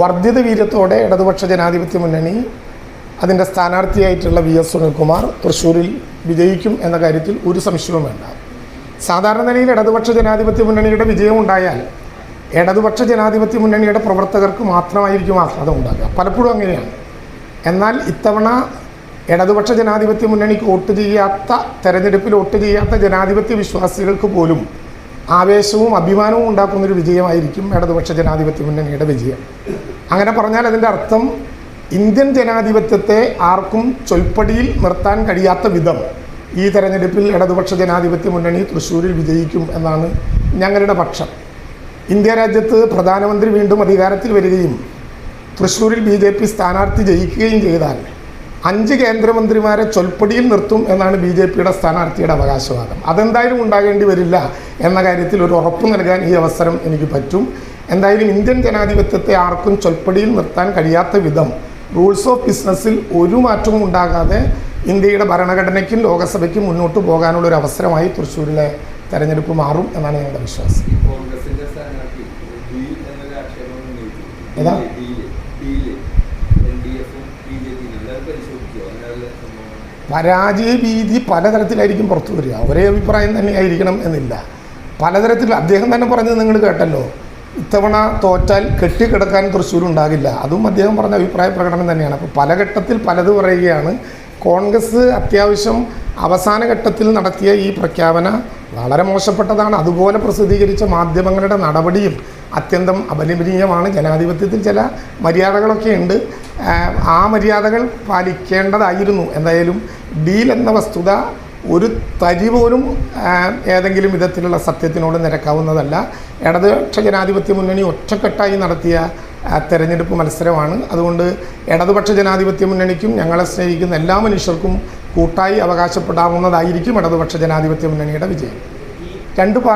വർദ്ധിത വീര്യത്തോടെ ഇടതുപക്ഷ ജനാധിപത്യ മുന്നണി അതിന്റെ സ്ഥാനാർത്ഥിയായിട്ടുള്ള വി എസ് സുനിൽകുമാർ തൃശ്ശൂരിൽ വിജയിക്കും എന്ന കാര്യത്തിൽ ഒരു സംശയവും വേണ്ട. സാധാരണ നിലയിൽ ഇടതുപക്ഷ ജനാധിപത്യ മുന്നണിയുടെ വിജയം ഉണ്ടായാൽ ഇടതുപക്ഷ ജനാധിപത്യ മുന്നണിയുടെ പ്രവർത്തകർക്ക് മാത്രമായിരിക്കും ആഹ്ലാദം ഉണ്ടാകുക. പലപ്പോഴും അങ്ങനെയാണ്. എന്നാൽ ഇത്തവണ ഇടതുപക്ഷ ജനാധിപത്യ മുന്നണിക്ക് വോട്ട് ചെയ്യാത്ത തെരഞ്ഞെടുപ്പിൽ വോട്ട് ചെയ്യാത്ത ജനാധിപത്യ വിശ്വാസികൾക്ക് പോലും ആവേശവും അഭിമാനവും ഉണ്ടാക്കുന്നൊരു വിജയമായിരിക്കും ഇടതുപക്ഷ ജനാധിപത്യ മുന്നണിയുടെ വിജയം. അങ്ങനെ പറഞ്ഞാൽ അതിന്റെ അർത്ഥം ഇന്ത്യൻ ജനാധിപത്യത്തെ ആർക്കും ചൊൽപ്പടിയിൽ നിർത്താൻ കഴിയാത്ത വിധം ഈ തെരഞ്ഞെടുപ്പിൽ ഇടതുപക്ഷ ജനാധിപത്യ മുന്നണി തൃശ്ശൂരിൽ വിജയിക്കും എന്നാണ് ഞങ്ങളുടെ പക്ഷം. ഇന്ത്യ രാജ്യത്ത് പ്രധാനമന്ത്രി വീണ്ടും അധികാരത്തിൽ വരികയും തൃശ്ശൂരിൽ ബി ജെ പി സ്ഥാനാർത്ഥി ജയിക്കുകയും ചെയ്താൽ അഞ്ച് കേന്ദ്രമന്ത്രിമാരെ ചൊൽപ്പടിയിൽ നിർത്തും എന്നാണ് ബി ജെ പിയുടെ സ്ഥാനാർത്ഥിയുടെ അവകാശവാദം അതെന്തായാലും ഉണ്ടാകേണ്ടി വരില്ല എന്ന കാര്യത്തിൽ ഒരു ഉറപ്പ് നൽകാൻ ഈ അവസരം എനിക്ക് പറ്റും എന്തായാലും ഇന്ത്യൻ ജനാധിപത്യത്തെ ആർക്കും ചൊൽപ്പടിയിൽ നിർത്താൻ കഴിയാത്ത വിധം റൂൾസ് ഓഫ് ബിസിനസ്സിൽ ഒരു മാറ്റവും ഉണ്ടാകാതെ ഇന്ത്യയുടെ ഭരണഘടനയ്ക്കും ലോകസഭയ്ക്കും മുന്നോട്ട് പോകാനുള്ള ഒരു അവസരമായി തൃശ്ശൂരിലെ തെരഞ്ഞെടുപ്പ് മാറും എന്നാണ് ഞങ്ങളുടെ വിശ്വാസം. ഏതാ? പരാജയ ഭീതി പലതരത്തിലായിരിക്കും പുറത്തു വരിക. ഒരേ അഭിപ്രായം തന്നെ ആയിരിക്കണം എന്നില്ല. പലതരത്തിൽ അദ്ദേഹം തന്നെ പറഞ്ഞത് നിങ്ങൾ കേട്ടല്ലോ. ഇത്തവണ തോറ്റാൽ കെട്ടിക്കിടക്കാൻ തൃശ്ശൂർ ഉണ്ടാകില്ല അതും അദ്ദേഹം പറഞ്ഞ അഭിപ്രായ പ്രകടനം തന്നെയാണ്. അപ്പോൾ പല ഘട്ടത്തിൽ പലത് പറയുകയാണ്. കോൺഗ്രസ് അത്യാവശ്യം അവസാന ഘട്ടത്തിൽ നടത്തിയ ഈ പ്രഖ്യാപന വളരെ മോശപ്പെട്ടതാണ്. അതുപോലെ പ്രസിദ്ധീകരിച്ച മാധ്യമങ്ങളുടെ നടപടിയും അത്യന്തം അപലപനീയമാണ് ജനാധിപത്യത്തിൽ ചില മര്യാദകളൊക്കെ ഉണ്ട്. ആ മര്യാദകൾ പാലിക്കേണ്ടതായിരുന്നു. എന്തായാലും ഡീൽ എന്ന വസ്തുത ഒരു തരി പോലും ഏതെങ്കിലും വിധത്തിലുള്ള സത്യത്തിനോട് നിരക്കാവുന്നതല്ല. ഇടതുപക്ഷ ജനാധിപത്യ മുന്നണി ഒറ്റക്കെട്ടായി നടത്തിയ തെരഞ്ഞെടുപ്പ് മത്സരമാണ്. അതുകൊണ്ട് ഇടതുപക്ഷ ജനാധിപത്യ മുന്നണിക്കും ഞങ്ങളെ സ്നേഹിക്കുന്ന എല്ലാ മനുഷ്യർക്കും കൂട്ടായി അവകാശപ്പെടാവുന്നതായിരിക്കും ഇടതുപക്ഷ ജനാധിപത്യ മുന്നണിയുടെ വിജയം. രണ്ട് പാർട്ടി